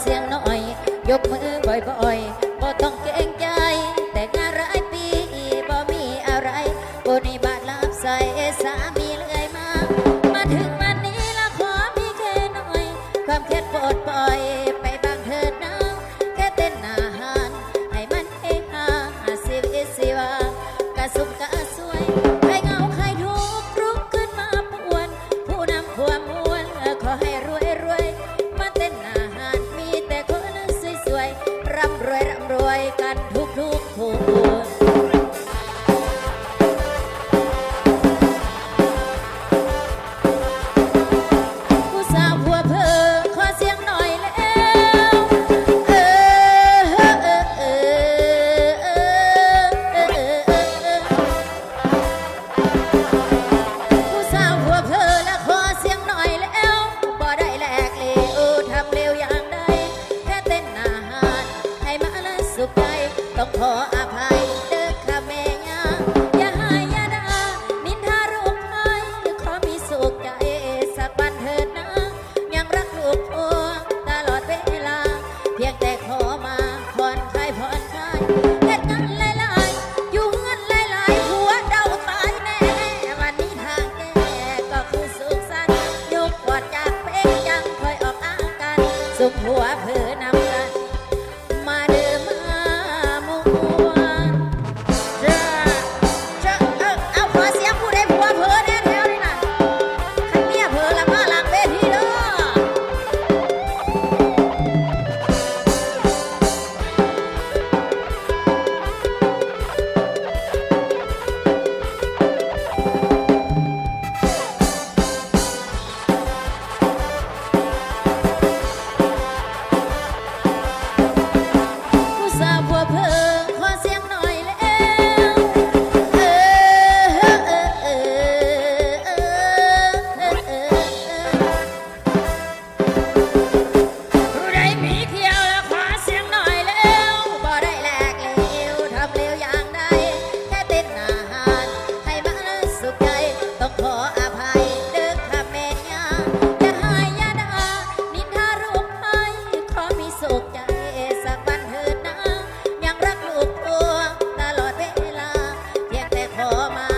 เสียงน้อย ยกมือบ่อยๆบ่ต้องเก่ง ร่ำรวยร่ำรวยกัน ลูกหัวเพ mama.